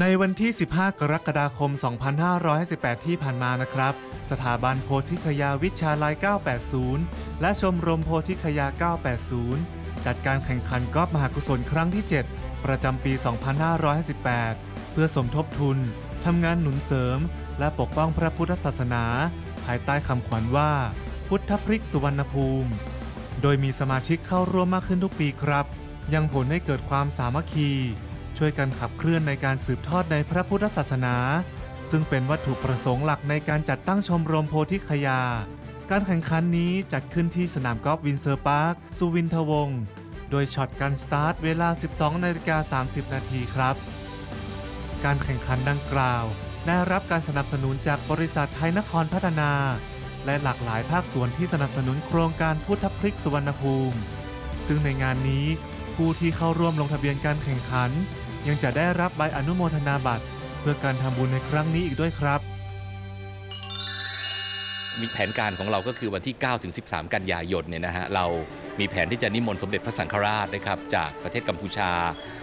ในวันที่ 15 กรกฎาคม 2558 ที่ผ่านมานะครับ สถาบันโพธิคยาวิชาลัย 980 และชมรมโพธิคยา 980 จัดการแข่งขันกอล์ฟมหากุศลครั้งที่ 7 ประจำปี 2558 เพื่อสมทบทุน ทำงานหนุนเสริม และปกป้องพระพุทธศาสนา ภายใต้คำขวัญว่า พุทธพริกสุวรรณภูมิ โดยมีสมาชิกเข้าร่วมมากขึ้นทุกปีครับ ยังผลให้เกิดความสามัคคี ช่วยกันขับเคลื่อนในการสืบทอดในพระพุทธศาสนา ซึ่งเป็นวัตถุประสงค์หลักในการจัดตั้งชมรมโพธิคยา การแข่งขันนี้จัดขึ้นที่สนามกอล์ฟวินเซอร์พาร์ค สุวินทวงศ์โดยช็อตการสตาร์ทเวลา 12นาฬิกา30 นาทีครับ การแข่งขันดังกล่าว ได้รับการสนับสนุนจากบริษัทไทยนครพัฒนา และหลากหลายภาคส่วนที่สนับสนุนโครงการพุทธพริกสุวรรณภูมิ ซึ่งในงานนี้ผู้ที่เข้าร่วมลงทะเบียนการแข่งขัน ยังจะได้รับใบอนุโมทนาบัตร เพื่อการทำบุญในครั้งนี้อีกด้วยครับ มีแผนการของเราก็คือวันที่ 9 ถึง 13 กันยายนเนี่ยนะฮะเรามีแผนที่จะนิมนต์สมเด็จพระสังฆราชนะครับจากประเทศกัมพูชา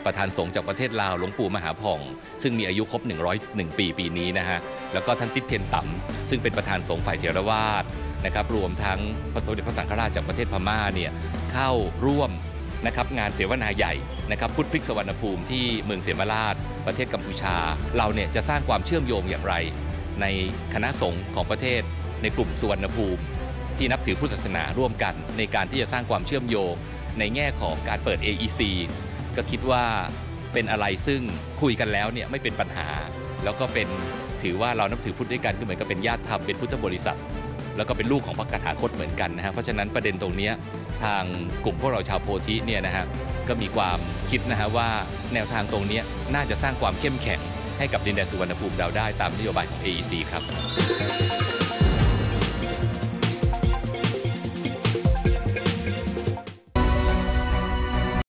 ประธานสงฆ์จากประเทศลาวหลวงปู่มหาผ่อง ซึ่งมีอายุครบ 101 ปีปีนี้นะฮะแล้วก็ท่านติดเทียนต่ำซึ่งเป็นประธานสงฆ์ฝ่ายเถรวาทนะครับรวมทั้งพระสมเด็จพระสังฆราชจากประเทศพม่าเนี่ยเข้าร่วม นะครับงานเสวนาใหญ่นะครับพุทธพิกสวรรณภูมิที่เมืองเสมาราช ประเทศกัมพูชา เราเนี่ยจะสร้างความเชื่อมโยงอย่างไร ในคณะสงฆ์ของประเทศ ในกลุ่มสุวรรณภูมิ ที่นับถือพุทธศาสนาร่วมกัน ในการที่จะสร้างความเชื่อมโยง ในแง่ของการเปิด AEC ก็คิดว่าเป็นอะไรซึ่งคุยกันแล้วเนี่ยไม่เป็นปัญหา แล้วก็เป็นถือว่าเรานับถือพุทธด้วยกันก็เหมือนกับเป็นญาติธรรมเป็นพุทธบริษัท แล้วก็เป็นลูกของพระกถาคตเหมือนกันนะฮะเพราะฉะนั้นประเด็นตรงนี้ทางกลุ่มพวกเราชาวโพธิเนี่ยนะฮะก็มีความคิดนะฮะว่าแนวทางตรงนี้น่าจะสร้างความเข้มแข็งให้กับดินแดนสุวรรณภูมิเราได้ตามนโยบายของ AEC ครับ